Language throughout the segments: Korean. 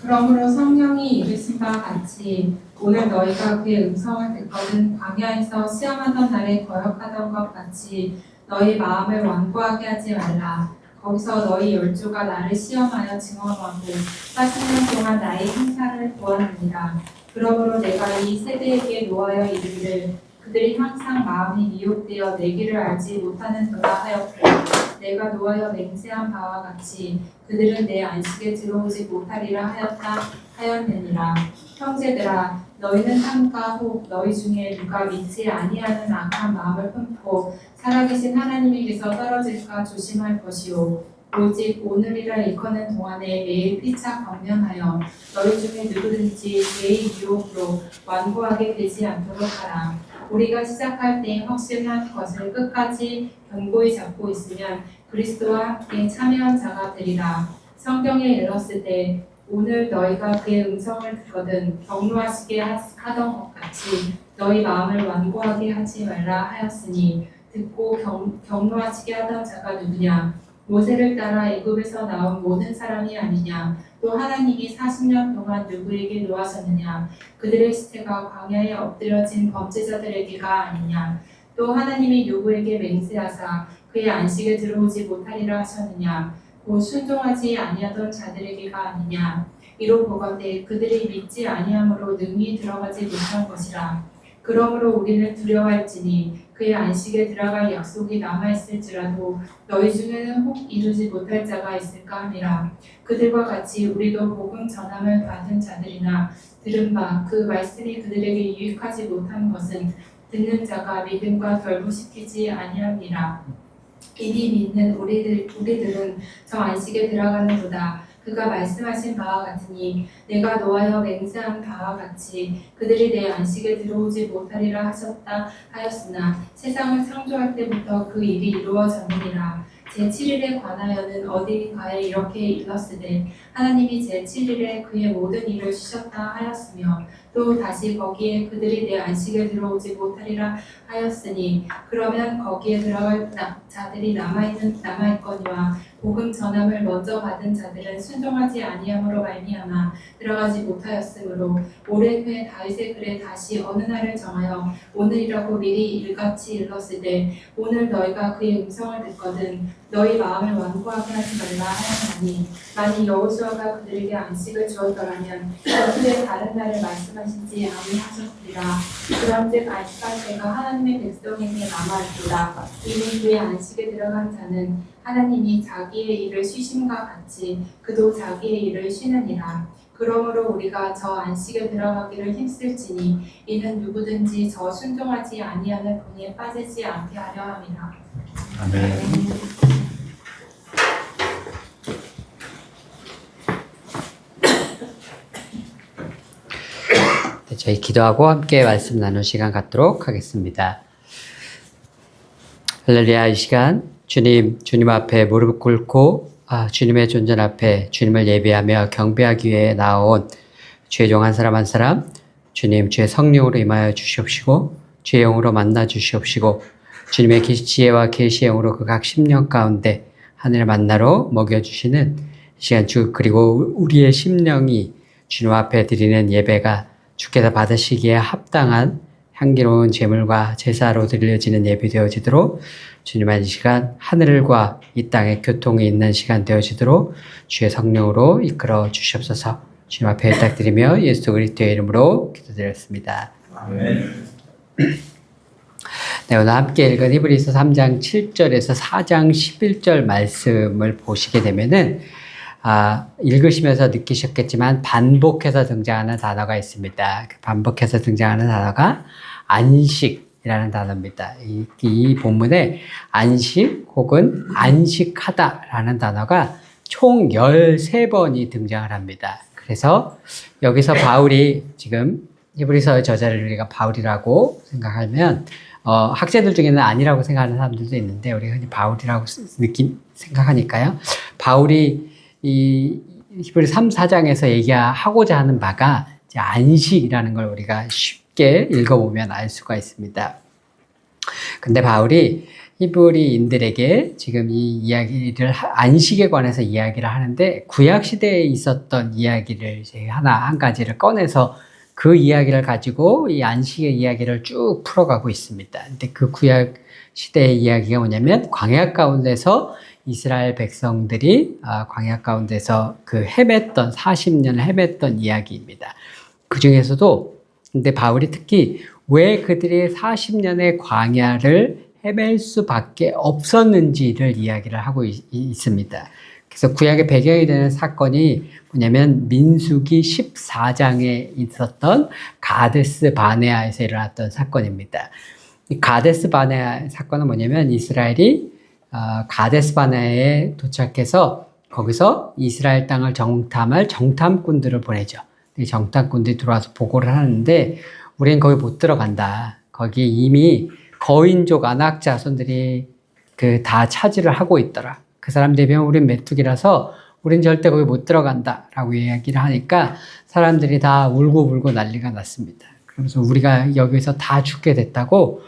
그러므로 성령이 이르신 바와 같이 오늘 너희가 그의 음성을 듣거든 광야에서 시험하던 날에 거역하던 것 같이 너희 마음을 완고하게 하지 말라. 거기서 너희 열조가 나를 시험하여 증언하고 40년 동안 나의 행사를 보았느니라. 그러므로 내가 이 세대에게 노하여 이르기를 그들이 항상 마음이 미혹되어 내 길을 알지 못하는 도다 하였고 내가 노하여 맹세한 바와 같이 그들은 내 안식에 들어오지 못하리라 하였다 하였느니라. 형제들아 너희는 삼가 혹 너희 중에 누가 믿지 아니하는 악한 마음을 품고 살아계신 하나님에게서 떨어질까 조심할 것이요 오직 오늘이라 일컫는 동안에 매일 피차 경련하여 너희 중에 누구든지 죄의 유혹으로 완고하게 되지 않도록 하라 우리가 시작할 때 확신한 것을 끝까지 견고히 잡고 있으면 그리스도와 함께 참여한 자가 되리라. 성경에 일렀을 때 오늘 너희가 그의 음성을 듣거든 경노하시게 하- 하던 것 같이 너희 마음을 완고하게 하지 말라 하였으니 듣고 경, 경노하시게 하던 자가 누구냐 모세를 따라 애굽에서 나온 모든 사람이 아니냐. 또 하나님이 40년 동안 누구에게 노하셨느냐. 그들의 시체가 광야에 엎드려진 범죄자들에게가 아니냐. 또 하나님이 누구에게 맹세하사 그의 안식에 들어오지 못하리라 하셨느냐. 곧 순종하지 아니하던 자들에게가 아니냐. 이로 보건대 그들이 믿지 아니함으로 능히 들어가지 못한 것이라. 그러므로 우리는 두려워할지니 그의 안식에 들어갈 약속이 남아있을지라도 너희 중에는 혹 이루지 못할 자가 있을까 함이라. 그들과 같이 우리도 복음 전함을 받은 자들이나 들은 바 그 말씀이 그들에게 유익하지 못한 것은 듣는 자가 믿음과 결부시키지 아니함이라. 이리 믿는 우리들 우리들은 저 안식에 들어가는도다 그가 말씀하신 바와 같으니 내가 노하여 맹세한 바와 같이 그들이 내 안식에 들어오지 못하리라 하셨다 하였으나 세상을 창조할 때부터 그 일이 이루어졌느니라. 제7일에 관하여는 어디가에 이렇게 일렀으되 하나님이 제7일에 그의 모든 일을 쉬셨다 하였으며 또 다시 거기에 그들이 내 안식에 들어오지 못하리라 하였으니 그러면 거기에 들어갈 나- 자들이 남아있는 남아있거니와 복음 전함을 먼저 받은 자들은 순종하지 아니함으로 말미암아 들어가지 못하였으므로 오랜 후에 다윗의 글에 다시 어느 날을 정하여 오늘이라고 미리 일같이 일렀을 때 오늘 너희가 그의 음성을 듣거든 너희 마음을 완고하게 하지 말라 하였나니 만일 여호수아가 그들에게 안식을 주었더라면 어떻게 다른 날을 말씀하시 지 아니하셨으리라. 그런즉 안식할 때가 하나님의 백성에게 남아있도다. 이는 그의 안식에 들어간 자는 하나님이 자기의 일을 쉬심과 같이 그도 자기의 일을 쉬느니라. 그러므로 우리가 저 안식에 들어가기를 힘쓸지니 이는 누구든지 저 순종하지 아니하는 분에 빠지지 않게 하려 함이라. 아멘. 네, 저희 기도하고 함께 말씀 나눌 시간 갖도록 하겠습니다. 할렐루야 이 시간 주님 주님 앞에 무릎 꿇고 아, 주님의 존전 앞에 주님을 예배하며 경배하기 위해 나온 주의 종한 사람 한 사람 주님 주의 성령으로 임하여 주시옵시고 주의 영으로 만나 주시옵시고 주님의 기- 지혜와 계시의 영으로 그 각 심령 가운데 하늘을 만나러 먹여주시는 이 시간 주 그리고 우리의 심령이 주님 앞에 드리는 예배가 주께서 받으시기에 합당한 향기로운 제물과 제사로 드려지는 예배 되어지도록 주님의 이 시간 하늘과 이 땅의 교통이 있는 시간 되어지도록 주의 성령으로 이끌어 주시옵소서 주님 앞에 부탁드리며 예수 그리스도의 이름으로 기도드렸습니다. 아멘. 네, 오늘 함께 읽은 히브리서 3장 7절에서 4장 11절 말씀을 보시게 되면은 아, 읽으시면서 느끼셨겠지만 반복해서 등장하는 단어가 있습니다. 그 반복해서 등장하는 단어가 안식이라는 단어입니다. 이, 이 본문에 안식 혹은 안식하다라는 단어가 총 13번이 등장을 합니다. 그래서 여기서 바울이 지금 히브리서 저자를 우리가 바울이라고 생각하면 어, 학자들 중에는 아니라고 생각하는 사람들도 있는데 우리가 흔히 바울이라고 쓰- 느낀 생각하니까요. 바울이 이 히브리 3, 4장에서 얘기하고자 하는 바가 안식이라는 걸 우리가 쉽게 읽어보면 알 수가 있습니다. 근데 바울이 히브리인들에게 지금 이 이야기를 하- 안식에 관해서 이야기를 하는데 구약 시대에 있었던 이야기를 하나 한 가지를 꺼내서 그 이야기를 가지고 이 안식의 이야기를 쭉 풀어가고 있습니다. 근데 그 구약 시대의 이야기가 뭐냐면 광야 가운데서 이스라엘 백성들이 아, 광야 가운데서 그 헤맸던 40년을 헤맸던 이야기입니다. 그 중에서도 근데 바울이 특히 왜 그들이 40년의 광야를 헤맬 수밖에 없었는지를 이야기를 하고 있, 있습니다. 그래서 구약의 배경이 되는 사건이 뭐냐면 민수기 14장에 있었던 가데스 바네아에서 일어났던 사건입니다. 이 가데스 바네아 사건은 뭐냐면 이스라엘이 어, 가데스 바네아에 도착해서 거기서 이스라엘 땅을 정탐할 정탐꾼들을 보내죠. 이 정탐꾼들이 들어와서 보고를 하는데 우리는 거기 못 들어간다. 거기 이미 거인족 안악 자손들이 그 다 차지를 하고 있더라. 그 사람들이 보면 우린 메뚜기라서 우린 절대 거기 못 들어간다 라고 이야기를 하니까 사람들이 다 울고 불고 난리가 났습니다. 그러면서 우리가 여기서 다 죽게 됐다고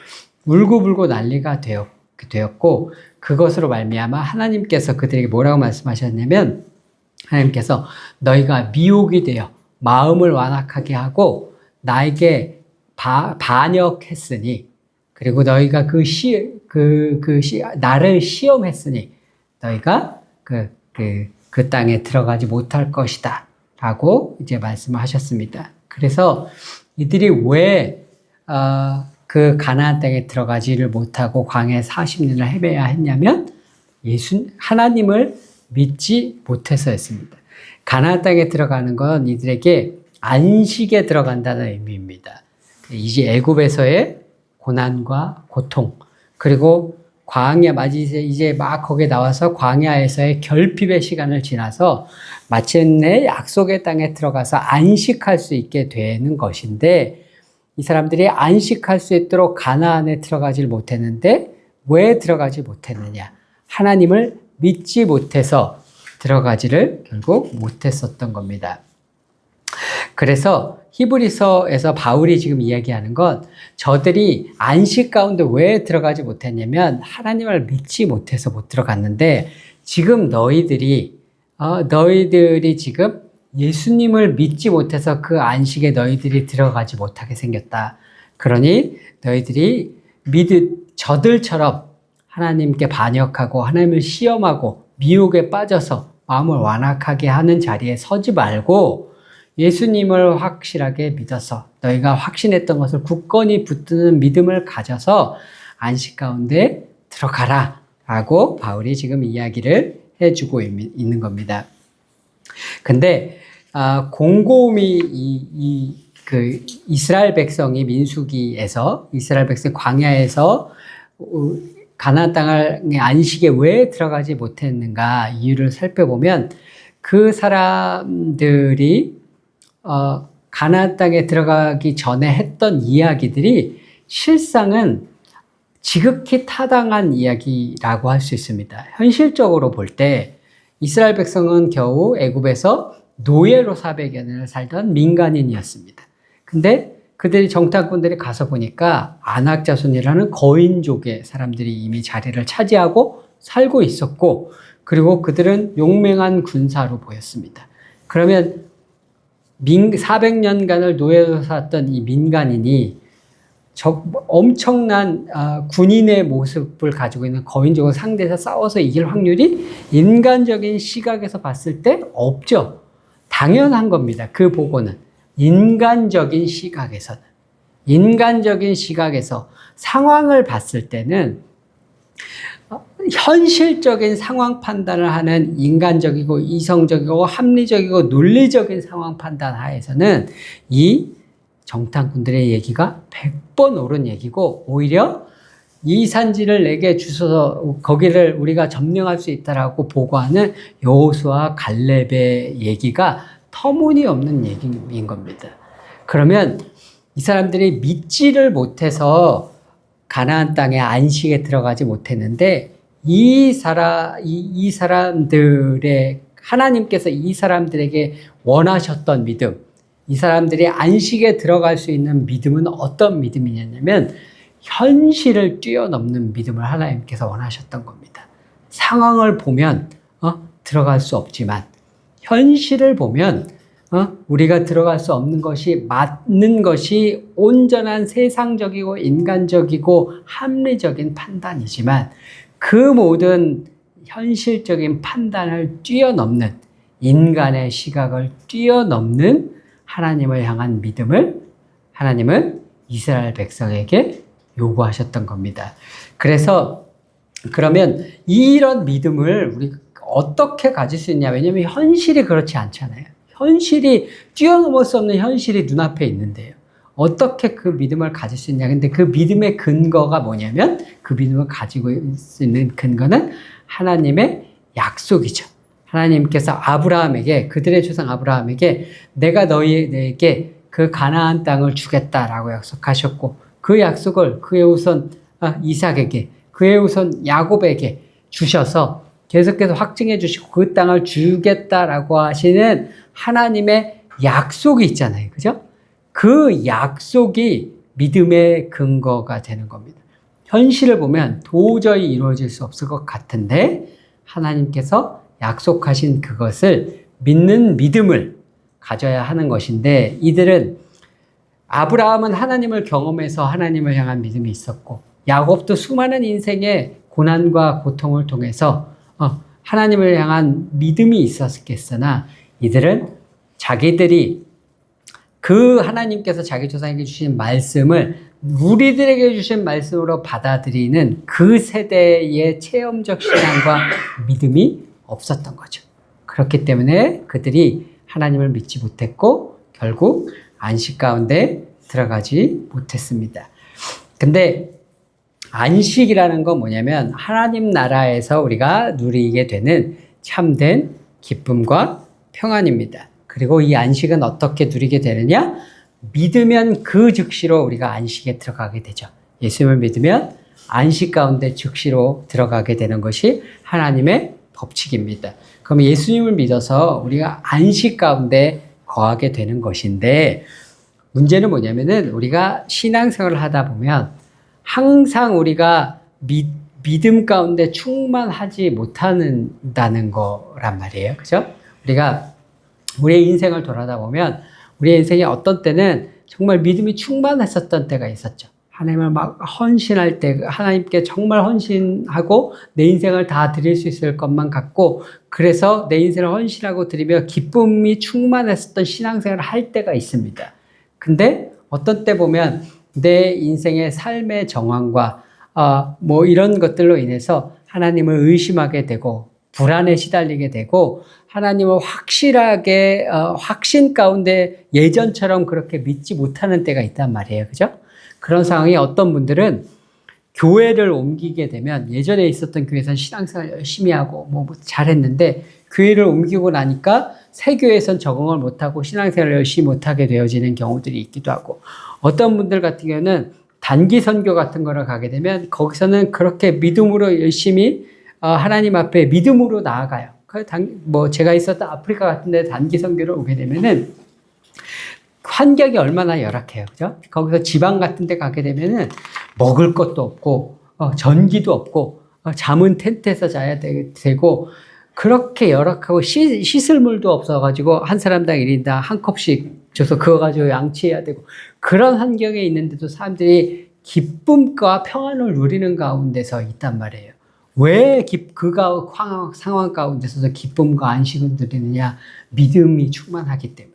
울고 불고 난리가 되었, 되었고 그것으로 말미암아 하나님께서 그들에게 뭐라고 말씀하셨냐면 하나님께서 너희가 미혹이 되어 마음을 완악하게 하고 나에게 바, 반역했으니 그리고 너희가 그 시, 그, 그 시, 나를 시험했으니 너희가 그, 그, 그 땅에 들어가지 못할 것이다. 라고 이제 말씀을 하셨습니다. 그래서 이들이 왜, 어, 그 가나안 땅에 들어가지를 못하고 광해 40년을 헤매야 했냐면 예수, 하나님을 믿지 못해서였습니다. 가나안 땅에 들어가는 건 이들에게 안식에 들어간다는 의미입니다. 이제 애굽에서의 고난과 고통 그리고 광야 마치 이제- 이제 막 거기에 나와서 광야에서의 결핍의 시간을 지나서 마침내 약속의 땅에 들어가서 안식할 수 있게 되는 것인데 이 사람들이 안식할 수 있도록 가나안에 들어가질 못했는데 왜 들어가지 못했느냐? 하나님을 믿지 못해서 들어가지를 결국 못했었던 겁니다. 그래서 히브리서에서 바울이 지금 이야기하는 건 저들이 안식 가운데 왜 들어가지 못했냐면 하나님을 믿지 못해서 못 들어갔는데 지금 너희들이 어, 너희들이 지금 예수님을 믿지 못해서 그 안식에 너희들이 들어가지 못하게 생겼다. 그러니 너희들이 믿을 저들처럼 하나님께 반역하고 하나님을 시험하고 미혹에 빠져서 마음을 완악하게 하는 자리에 서지 말고 예수님을 확실하게 믿어서 너희가 확신했던 것을 굳건히 붙드는 믿음을 가져서 안식 가운데 들어가라 라고 바울이 지금 이야기를 해주고 있- 있는 겁니다. 근데 아, 곰곰이 이, 이, 그 이스라엘 백성이 민수기에서 이스라엘 백성 광야에서 어, 가나안 땅을 안식에 왜 들어가지 못했는가 이유를 살펴보면 그 사람들이 어, 가나안 땅에 들어가기 전에 했던 이야기들이 실상은 지극히 타당한 이야기라고 할 수 있습니다. 현실적으로 볼 때 이스라엘 백성은 겨우 애굽에서 노예로 400여 년을 살던 민간인이었습니다. 근데 그들이 정탐꾼들이 가서 보니까 아낙 자손이라는 거인족의 사람들이 이미 자리를 차지하고 살고 있었고 그리고 그들은 용맹한 군사로 보였습니다. 그러면 민, 400년간을 노예로 살았던 이 민간인이 저 엄청난 아, 군인의 모습을 가지고 있는 거인족을 상대해서 싸워서 이길 확률이 인간적인 시각에서 봤을 때 없죠. 당연한 겁니다. 그 보고는 인간적인 시각에서는 인간적인 시각에서 상황을 봤을 때는 어, 현실적인 상황 판단을 하는 인간적이고 이성적이고 합리적이고 논리적인 상황 판단 하에서는 이 정탐꾼들의 얘기가 100번 옳은 얘기고 오히려 이 산지를 내게 주셔서 거기를 우리가 점령할 수 있다라고 보고하는 여호수아 갈렙의 얘기가 터무니없는 얘기인 겁니다. 그러면 이 사람들이 믿지를 못해서 가나안 땅에 안식에 들어가지 못했는데 이 사람 이, 이 사람들의 하나님께서 이 사람들에게 원하셨던 믿음 이 사람들이 안식에 들어갈 수 있는 믿음은 어떤 믿음이냐면 현실을 뛰어넘는 믿음을 하나님께서 원하셨던 겁니다. 상황을 보면 어? 들어갈 수 없지만 현실을 보면 어? 우리가 들어갈 수 없는 것이 맞는 것이 온전한 세상적이고 인간적이고 합리적인 판단이지만 그 모든 현실적인 판단을 뛰어넘는 인간의 시각을 뛰어넘는 하나님을 향한 믿음을 하나님은 이스라엘 백성에게 요구하셨던 겁니다. 그래서 그러면 이런 믿음을 우리 어떻게 가질 수 있냐? 왜냐하면 현실이 그렇지 않잖아요. 현실이 뛰어넘을 수 없는 현실이 눈앞에 있는데요. 어떻게 그 믿음을 가질 수 있냐? 근데 그 믿음의 근거가 뭐냐면 그 믿음을 가지고 있는 근거는 하나님의 약속이죠. 하나님께서 아브라함에게 그들의 조상 아브라함에게 내가 너희에게 그 가나안 땅을 주겠다라고 약속하셨고 그 약속을 그의 우선 아, 이삭에게 그의 우선 야곱에게 주셔서 계속해서 확증해 주시고 그 땅을 주겠다라고 하시는 하나님의 약속이 있잖아요. 그죠? 그 약속이 믿음의 근거가 되는 겁니다. 현실을 보면 도저히 이루어질 수 없을 것 같은데 하나님께서 약속하신 그것을 믿는 믿음을 가져야 하는 것인데 이들은 아브라함은 하나님을 경험해서 하나님을 향한 믿음이 있었고 야곱도 수많은 인생의 고난과 고통을 통해서 어, 하나님을 향한 믿음이 있었겠으나 이들은 자기들이 그 하나님께서 자기 조상에게 주신 말씀을 우리들에게 주신 말씀으로 받아들이는 그 세대의 체험적 신앙과 믿음이 없었던 거죠. 그렇기 때문에 그들이 하나님을 믿지 못했고 결국 안식 가운데 들어가지 못했습니다. 근데 안식이라는 건 뭐냐면 하나님 나라에서 우리가 누리게 되는 참된 기쁨과 평안입니다. 그리고 이 안식은 어떻게 누리게 되느냐? 믿으면 그 즉시로 우리가 안식에 들어가게 되죠. 예수님을 믿으면 안식 가운데 즉시로 들어가게 되는 것이 하나님의 법칙입니다. 그럼 예수님을 믿어서 우리가 안식 가운데 거하게 되는 것인데 문제는 뭐냐면은 우리가 신앙생활을 하다 보면 항상 우리가 믿, 믿음 가운데 충만하지 못한다는 거란 말이에요. 그죠? 우리가 우리의 인생을 돌아다 보면 우리의 인생에 어떤 때는 정말 믿음이 충만했었던 때가 있었죠. 하나님을 막 헌신할 때, 하나님께 정말 헌신하고 내 인생을 다 드릴 수 있을 것만 같고, 그래서 내 인생을 헌신하고 드리며 기쁨이 충만했었던 신앙생활을 할 때가 있습니다. 근데 어떤 때 보면 내 인생의 삶의 정황과 어, 뭐 이런 것들로 인해서 하나님을 의심하게 되고 불안에 시달리게 되고 하나님을 확실하게 어, 확신 가운데 예전처럼 그렇게 믿지 못하는 때가 있단 말이에요. 그죠? 그런 상황이 어떤 분들은 교회를 옮기게 되면 예전에 있었던 교회에서 신앙생활 열심히 하고 뭐 잘했는데 교회를 옮기고 나니까 새 교회에선 적응을 못하고 신앙생활을 열심히 못하게 되어지는 경우들이 있기도 하고 어떤 분들 같은 경우는 단기 선교 같은 거를 가게 되면 거기서는 그렇게 믿음으로 열심히 어, 하나님 앞에 믿음으로 나아가요. 그 단, 뭐 제가 있었던 아프리카 같은 데 단기 선교를 오게 되면은 환경이 얼마나 열악해요. 그죠? 거기서 지방 같은 데 가게 되면은 먹을 것도 없고, 어, 전기도 없고, 어, 잠은 텐트에서 자야 되, 고 그렇게 열악하고 씻, 씻을 물도 없어가지고 한 사람당 1인당 한 컵씩 줘서 그거 가지고 양치해야 되고 그런 환경에 있는데도 사람들이 기쁨과 평안을 누리는 가운데서 있단 말이에요. 왜 그가 상황 가운데서 기쁨과 안식을 누리느냐? 믿음이 충만하기 때문에.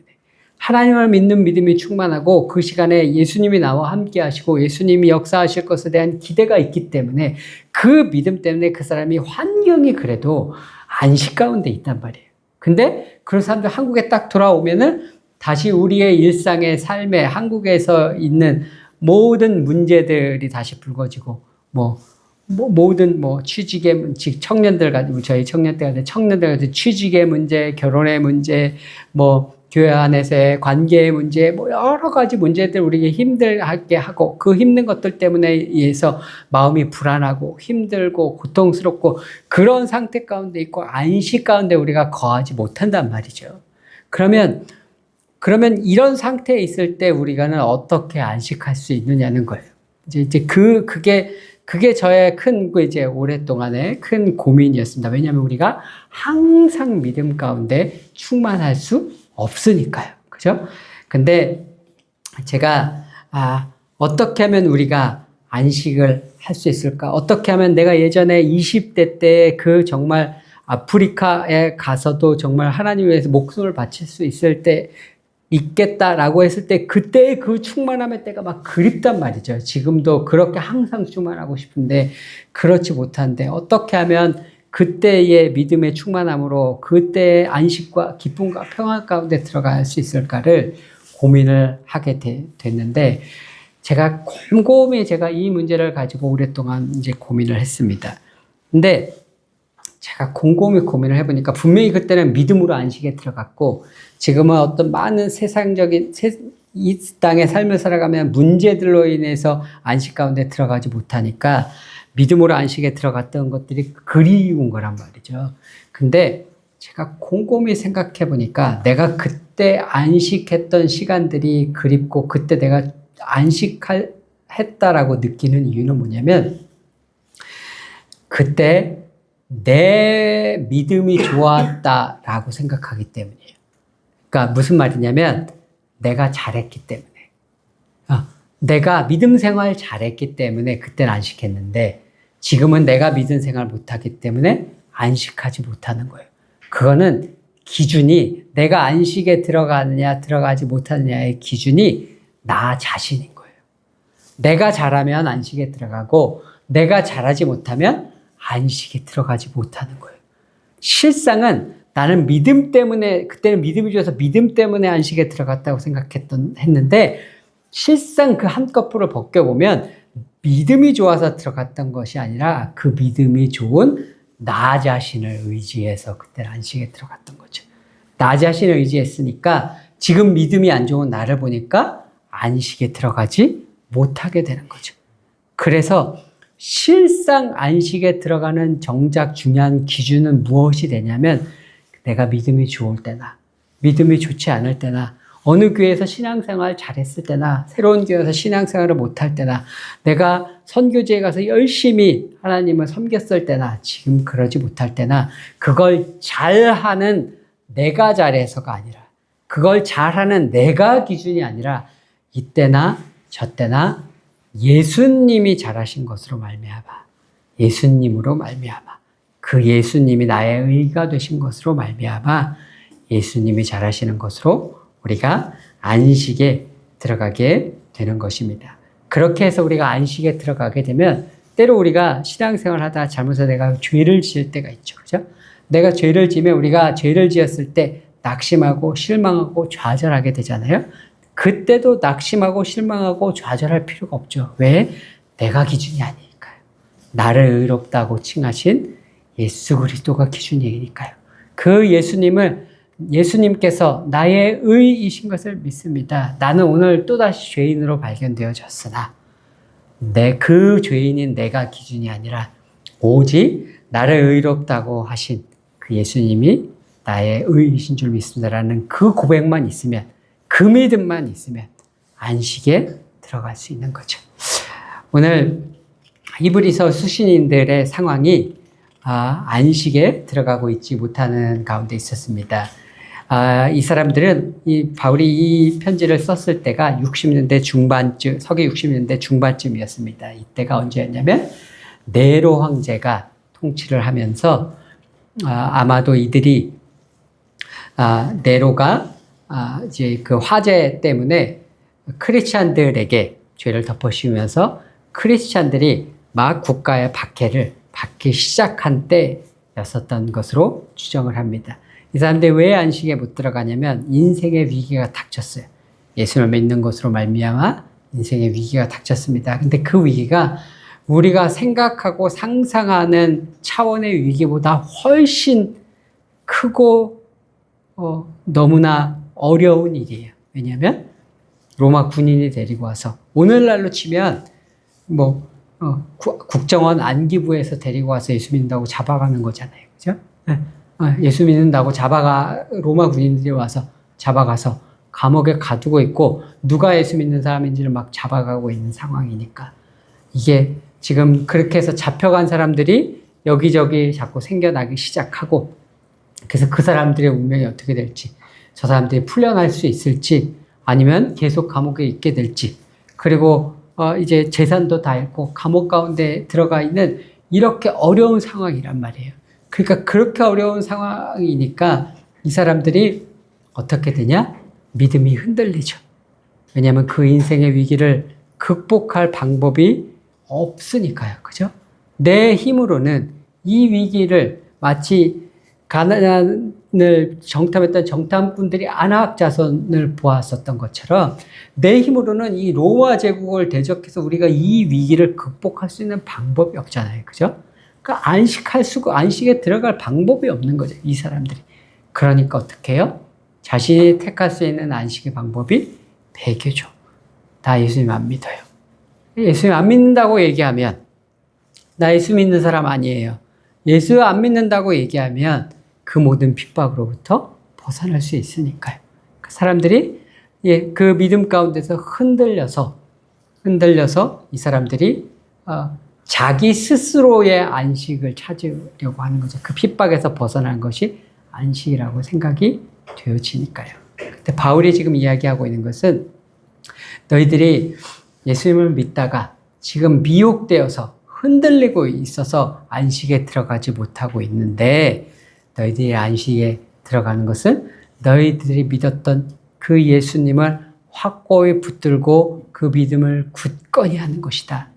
하나님을 믿는 믿음이 충만하고 그 시간에 예수님이 나와 함께 하시고 예수님이 역사하실 것에 대한 기대가 있기 때문에 그 믿음 때문에 그 사람이 환경이 그래도 안식 가운데 있단 말이에요. 근데 그런 사람들 한국에 딱 돌아오면은 다시 우리의 일상의 삶에 한국에서 있는 모든 문제들이 다시 불거지고 뭐, 뭐 모든 뭐 취직의 문제, 청년들 가지고 저희 청년 때가 청년들 가지고 취직의 문제, 결혼의 문제, 뭐 교회 안에서의 관계의 문제, 뭐 여러 가지 문제들 우리에게 힘들게 하고 그 힘든 것들 때문에 의해서 마음이 불안하고 힘들고 고통스럽고 그런 상태 가운데 있고 안식 가운데 우리가 거하지 못한단 말이죠. 그러면 그러면 이런 상태에 있을 때 우리가는 어떻게 안식할 수 있느냐는 거예요. 이제 이제 그 그게 그게 저의 큰그 이제 오랫동안의 큰 고민이었습니다. 왜냐하면 우리가 항상 믿음 가운데 충만할 수 없으니까요. 그죠? 근데 제가 아 어떻게 하면 우리가 안식을 할 수 있을까? 어떻게 하면 내가 예전에 20대 때 그 정말 아프리카에 가서도 정말 하나님 위해서 목숨을 바칠 수 있을 때 있겠다라고 했을 때 그때의 그 충만함의 때가 막 그립단 말이죠. 지금도 그렇게 항상 충만하고 싶은데 그렇지 못한데 어떻게 하면 그때의 믿음의 충만함으로 그때의 안식과 기쁨과 평안 가운데 들어갈 수 있을까를 고민을 하게 되- 됐는데 제가 곰곰이 제가 이 문제를 가지고 오랫동안 이제 고민을 했습니다. 근데 제가 곰곰이 고민을 해보니까 분명히 그때는 믿음으로 안식에 들어갔고 지금은 어떤 많은 세상적인 세- 이 땅의 삶을 살아가면 문제들로 인해서 안식 가운데 들어가지 못하니까 믿음으로 안식에 들어갔던 것들이 그리운 거란 말이죠. 근데 제가 곰곰이 생각해 보니까 내가 그때 안식했던 시간들이 그립고 그때 내가 안식할 했다라고 느끼는 이유는 뭐냐면 그때 내 믿음이 좋았다라고 생각하기 때문이에요. 그러니까 무슨 말이냐면 내가 잘했기 때문에. 아, 내가 믿음 생활 잘했기 때문에 그때는 안식했는데 지금은 내가 믿음 생활 못하기 때문에 안식하지 못하는 거예요. 그거는 기준이 내가 안식에 들어가느냐 들어가지 못하느냐의 기준이 나 자신인 거예요. 내가 잘하면 안식에 들어가고 내가 잘하지 못하면 안식에 들어가지 못하는 거예요. 실상은 나는 믿음 때문에 그때는 믿음이 좋아서 믿음 때문에 안식에 들어갔다고 생각했던 했는데 실상 그 한꺼풀을 벗겨 보면 믿음이 좋아서 들어갔던 것이 아니라 그 믿음이 좋은 나 자신을 의지해서 그때는 안식에 들어갔던 거죠. 나 자신을 의지했으니까 지금 믿음이 안 좋은 나를 보니까 안식에 들어가지 못하게 되는 거죠. 그래서 실상 안식에 들어가는 정작 중요한 기준은 무엇이 되냐면 내가 믿음이 좋을 때나 믿음이 좋지 않을 때나 어느 교회에서 신앙생활 잘했을 때나 새로운 교회에서 신앙생활을 못할 때나 내가 선교지에 가서 열심히 하나님을 섬겼을 때나 지금 그러지 못할 때나 그걸 잘하는 내가 잘해서가 아니라 그걸 잘하는 내가 기준이 아니라 이때나 저때나 예수님이 잘하신 것으로 말미암아 예수님으로 말미암아 그 예수님이 나의 의가 되신 것으로 말미암아 예수님이 잘하시는 것으로 우리가 안식에 들어가게 되는 것입니다. 그렇게 해서 우리가 안식에 들어가게 되면 때로 우리가 신앙생활 하다 잘못해서 내가 죄를 지을 때가 있죠. 그죠? 내가 죄를 지면 우리가 죄를 지었을 때 낙심하고 실망하고 좌절하게 되잖아요. 그때도 낙심하고 실망하고 좌절할 필요가 없죠. 왜? 내가 기준이 아니니까요. 나를 의롭다고 칭하신 예수 그리스도가 기준이니까요. 그 예수님을 예수님께서 나의 의이신 것을 믿습니다. 나는 오늘 또다시 죄인으로 발견되어졌으나 내 그 죄인인 내가 기준이 아니라 오직 나를 의롭다고 하신 그 예수님이 나의 의이신 줄 믿습니다라는 그 고백만 있으면 그 믿음만 있으면 안식에 들어갈 수 있는 거죠. 오늘 이브리서 수신인들의 상황이 아, 안식에 들어가고 있지 못하는 가운데 있었습니다. 아, 이 사람들은 이 바울이 이 편지를 썼을 때가 60년대 중반쯤, 서기 60년대 중반쯤이었습니다. 이때가 언제였냐면 네로 황제가 통치를 하면서 아, 아마도 이들이 아, 네로가 아, 이제 그 화재 때문에 크리스찬들에게 죄를 덮어씌우면서 크리스찬들이 막 국가의 박해를 받기 시작한 때였었던 것으로 추정을 합니다. 이 사람들이 왜 안식에 못 들어가냐면 인생의 위기가 닥쳤어요. 예수를 믿는 것으로 말미암아 인생의 위기가 닥쳤습니다. 근데 그 위기가 우리가 생각하고 상상하는 차원의 위기보다 훨씬 크고 어, 너무나 어려운 일이에요. 왜냐하면 로마 군인이 데리고 와서 오늘날로 치면 뭐 어, 구- 국정원 안기부에서 데리고 와서 예수 믿는다고 잡아가는 거잖아요. 그죠? 예. 어, 예수 믿는다고 잡아가 로마 군인들이 와서 잡아가서 감옥에 가두고 있고 누가 예수 믿는 사람인지를 막 잡아가고 있는 상황이니까 이게 지금 그렇게 해서 잡혀간 사람들이 여기저기 자꾸 생겨나기 시작하고 그래서 그 사람들의 운명이 어떻게 될지 저 사람들이 풀려날 수 있을지 아니면 계속 감옥에 있게 될지 그리고 어 이제 재산도 다 잃고 감옥 가운데 들어가 있는 이렇게 어려운 상황이란 말이에요. 그러니까 그렇게 어려운 상황이니까 이 사람들이 어떻게 되냐? 믿음이 흔들리죠. 왜냐하면 그 인생의 위기를 극복할 방법이 없으니까요. 그죠? 내 힘으로는 이 위기를 마치 가난을 정탐했던 정탐꾼들이 안악 자손을 보았었던 것처럼 내 힘으로는 이 로마 제국을 대적해서 우리가 이 위기를 극복할 수 있는 방법이 없잖아요. 그죠? 그러니까 안식할 수가 안식에 들어갈 방법이 없는 거죠. 이 사람들이. 그러니까 어떻게 해요? 자신이 택할 수 있는 안식의 방법이 배교죠. 나 예수님 안 믿어요. 예수님 안 믿는다고 얘기하면 나 예수 믿는 사람 아니에요. 예수 안 믿는다고 얘기하면 그 모든 핍박으로부터 벗어날 수 있으니까요. 그 사람들이 예, 그 믿음 가운데서 흔들려서 흔들려서 이 사람들이 어, 자기 스스로의 안식을 찾으려고 하는 거죠. 그 핍박에서 벗어난 것이 안식이라고 생각이 되어지니까요. 근데 바울이 지금 이야기하고 있는 것은 너희들이 예수님을 믿다가 지금 미혹되어서 흔들리고 있어서 안식에 들어가지 못하고 있는데 너희들이 안식에 들어가는 것은 너희들이 믿었던 그 예수님을 확고히 붙들고 그 믿음을 굳건히 하는 것이다.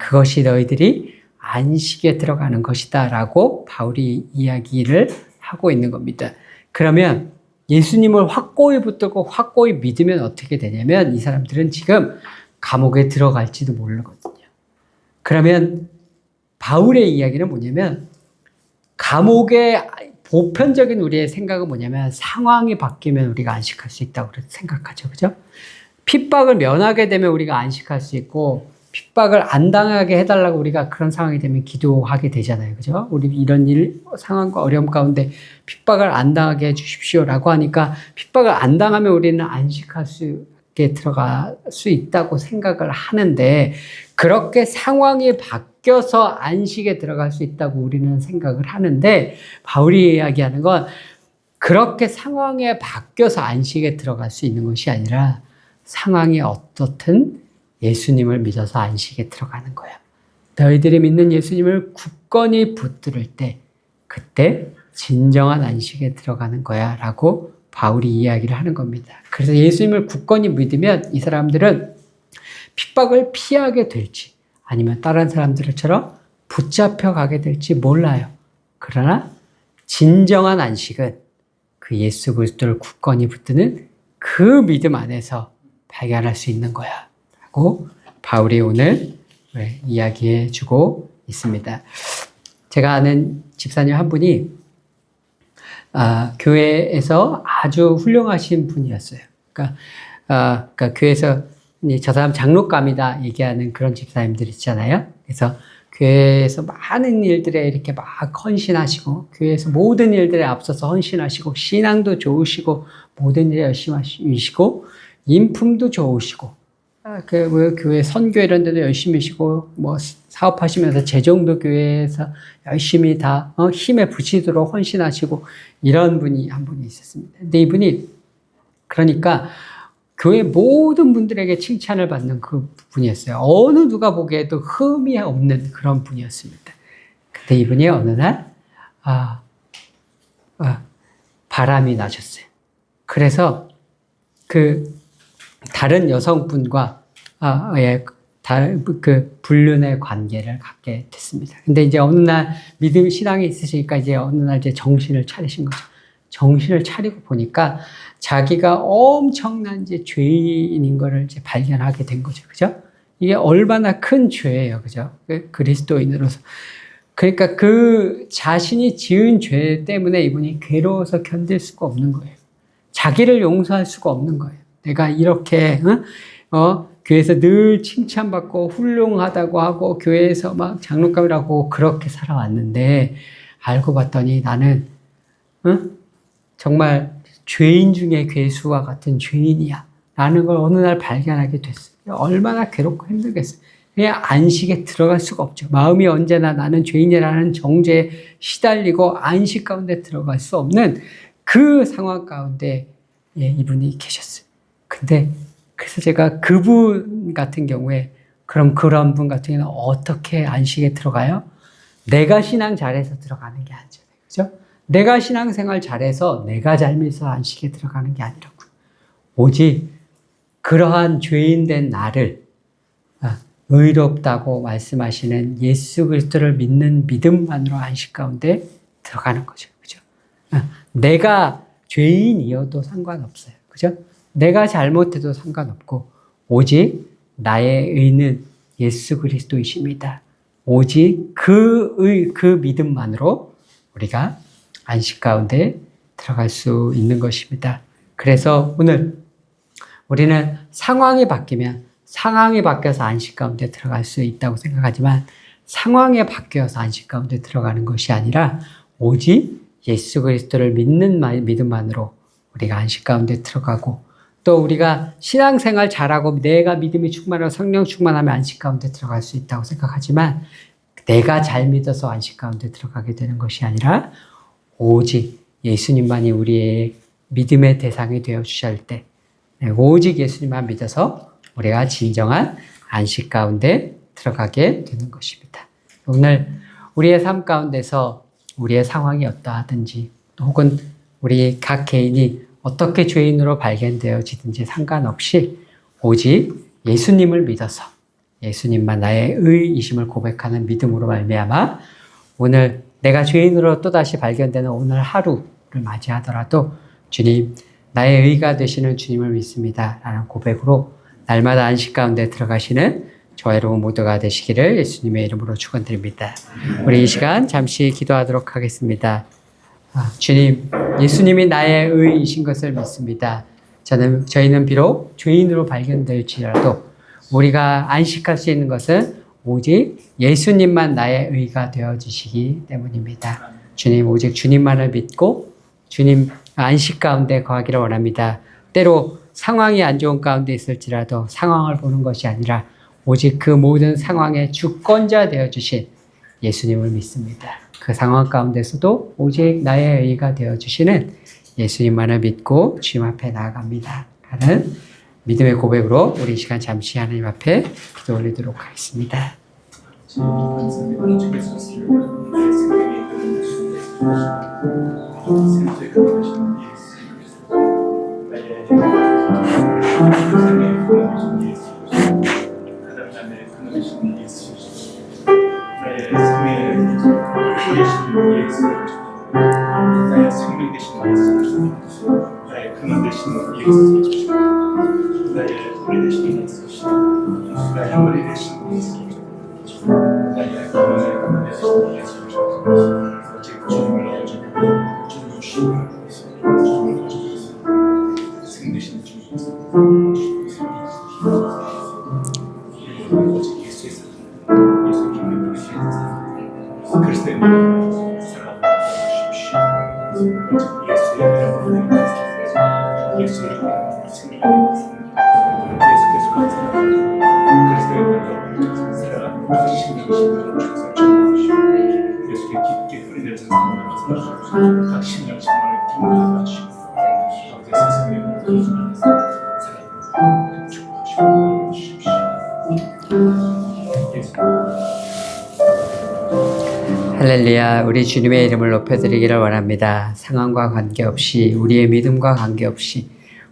그것이 너희들이 안식에 들어가는 것이다. 라고 바울이 이야기를 하고 있는 겁니다. 그러면 예수님을 확고히 붙들고 확고히 믿으면 어떻게 되냐면 이 사람들은 지금 감옥에 들어갈지도 모르거든요. 그러면 바울의 이야기는 뭐냐면 감옥의 보편적인 우리의 생각은 뭐냐면 상황이 바뀌면 우리가 안식할 수 있다고 생각하죠. 그죠? 핍박을 면하게 되면 우리가 안식할 수 있고 핍박을 안 당하게 해달라고 우리가 그런 상황이 되면 기도하게 되잖아요. 그죠? 우리 이런 일, 상황과 어려움 가운데 핍박을 안 당하게 해주십시오 라고 하니까 핍박을 안 당하면 우리는 안식할 수 있게 들어갈 수 있다고 생각을 하는데 그렇게 상황이 바뀌어서 안식에 들어갈 수 있다고 우리는 생각을 하는데 바울이 이야기하는 건 그렇게 상황에 바뀌어서 안식에 들어갈 수 있는 것이 아니라 상황이 어떻든 예수님을 믿어서 안식에 들어가는 거야. 너희들이 믿는 예수님을 굳건히 붙들을 때 그때 진정한 안식에 들어가는 거야 라고 바울이 이야기를 하는 겁니다. 그래서 예수님을 굳건히 믿으면 이 사람들은 핍박을 피하게 될지 아니면 다른 사람들처럼 붙잡혀 가게 될지 몰라요. 그러나 진정한 안식은 그 예수 그리스도를 굳건히 붙드는 그 믿음 안에서 발견할 수 있는 거야. 라고 바울이 오늘 네, 이야기해 주고 있습니다. 제가 아는 집사님 한 분이 아, 교회에서 아주 훌륭하신 분이었어요. 그러니까, 아, 그러니까 교회에서 이저 사람 장로감이다 얘기하는 그런 집사님들 있잖아요. 그래서 교회에서 많은 일들에 이렇게 막 헌신하시고 교회에서 모든 일들에 앞서서 헌신하시고 신앙도 좋으시고 모든 일에 열심히 하시고 인품도 좋으시고 아, 그, 뭐, 교회 선교 이런 데도 열심히 하시고, 뭐, 사업하시면서 재정도 교회에서 열심히 다, 어, 힘에 부치도록 헌신하시고, 이런 분이 한 분이 있었습니다. 근데 이분이, 그러니까, 교회 모든 분들에게 칭찬을 받는 그 분이었어요. 어느 누가 보기에도 흠이 없는 그런 분이었습니다. 근데 이분이 어느 날, 아, 아, 바람이 나셨어요. 그래서 그, 다른 여성분과 아, 예, 다, 그 불륜의 관계를 갖게 됐습니다. 근데 이제 어느 날 믿음 신앙이 있으시니까 이제 어느 날 이제 정신을 차리신 거죠. 정신을 차리고 보니까 자기가 엄청난 이제 죄인인 거를 이제 발견하게 된 거죠. 그죠? 이게 얼마나 큰 죄예요. 그죠? 그 그리스도인으로서. 그러니까 그 자신이 지은 죄 때문에 이분이 괴로워서 견딜 수가 없는 거예요. 자기를 용서할 수가 없는 거예요. 내가 이렇게 어, 어 교회에서 늘 칭찬받고 훌륭하다고 하고 교회에서 막 장로감이라고 그렇게 살아왔는데 알고 봤더니 나는 어? 정말 죄인 중에 괴수와 같은 죄인이야. 라는 걸 어느 날 발견하게 됐어요. 얼마나 괴롭고 힘들겠어요. 그냥 안식에 들어갈 수가 없죠. 마음이 언제나 나는 죄인이라는 정죄에 시달리고 안식 가운데 들어갈 수 없는 그 상황 가운데 예, 이분이 계셨어요. 근데 그래서 제가 그분 같은 경우에 그럼 그런 분 같은 경우는 어떻게 안식에 들어가요? 내가 신앙 잘해서 들어가는 게 아니잖아요. 그죠? 내가 신앙생활 잘해서 내가 잘해서 안식에 들어가는 게 아니라고. 오직 그러한 죄인 된 나를 아, 의롭다고 말씀하시는 예수 그리스도를 믿는 믿음만으로 안식 가운데 들어가는 거죠. 그죠? 아, 내가 죄인이어도 상관없어요. 그죠? 내가 잘못해도 상관없고 오직 나의 의는 예수 그리스도이십니다. 오직 그 의, 그 믿음만으로 우리가 안식 가운데 들어갈 수 있는 것입니다. 그래서 오늘 우리는 상황이 바뀌면 상황이 바뀌어서 안식 가운데 들어갈 수 있다고 생각하지만 상황에 바뀌어서 안식 가운데 들어가는 것이 아니라 오직 예수 그리스도를 믿는 마- 믿음만으로 우리가 안식 가운데 들어가고 또 우리가 신앙생활 잘하고 내가 믿음이 충만하고 성령 충만하면 안식 가운데 들어갈 수 있다고 생각하지만 내가 잘 믿어서 안식 가운데 들어가게 되는 것이 아니라 오직 예수님만이 우리의 믿음의 대상이 되어 주실 때 네, 오직 예수님만 믿어서 우리가 진정한 안식 가운데 들어가게 되는 것입니다. 오늘 우리의 삶 가운데서 우리의 상황이 어떠하든지 혹은 우리 각 개인이 어떻게 죄인으로 발견되어지든지 상관없이 오직 예수님을 믿어서 예수님만 나의 의이심을 고백하는 믿음으로 말미암아 오늘 내가 죄인으로 또다시 발견되는 오늘 하루를 맞이하더라도 주님 나의 의가 되시는 주님을 믿습니다. 라는 고백으로 날마다 안식 가운데 들어가시는 저와 여러분 모두가 되시기를 예수님의 이름으로 축원드립니다. 우리 이 시간 잠시 기도하도록 하겠습니다. 아, 주님, 예수님이 나의 의이신 것을 믿습니다. 저는 저희는 비록 죄인으로 발견될지라도 우리가 안식할 수 있는 것은 오직 예수님만 나의 의가 되어 주시기 때문입니다. 주님 오직 주님만을 믿고 주님 안식 가운데 거하기를 원합니다. 때로 상황이 안 좋은 가운데 있을지라도 상황을 보는 것이 아니라 오직 그 모든 상황의 주권자 되어 주신 예수님을 믿습니다. 그 상황 가운데서도 오직 나의 의가 되어 주시는 예수님만을 믿고 주님 앞에 나아갑니다. 하는 믿음의 고백으로 우리 이 시간 잠시 하나님 앞에 기도 올리도록 하겠습니다. 나 할렐루야, 우리 주님의 이름을 높여드리기를 원합니다. 상황과 관계없이, 우리의 믿음과 관계없이,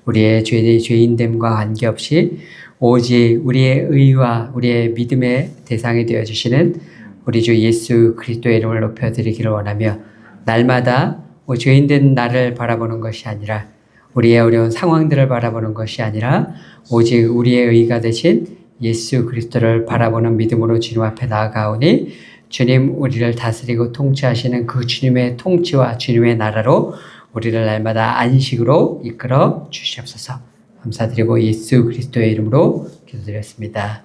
우리의 죄, 죄인됨과 관계없이, 오직 우리의 의와 우리의 믿음의 대상이 되어 주시는 우리 주 예수 그리스도의 이름을 높여드리기를 원하며, 날마다 뭐 죄인된 나를 바라보는 것이 아니라, 우리의 어려운 상황들을 바라보는 것이 아니라, 오직 우리의 의가 되신 예수 그리스도를 바라보는 믿음으로 주님 앞에 나아가오니, 주님 우리를 다스리고 통치하시는 그 주님의 통치와 주님의 나라로 우리를 날마다 안식으로 이끌어 주시옵소서. 감사드리고 예수 그리스도의 이름으로 기도드렸습니다.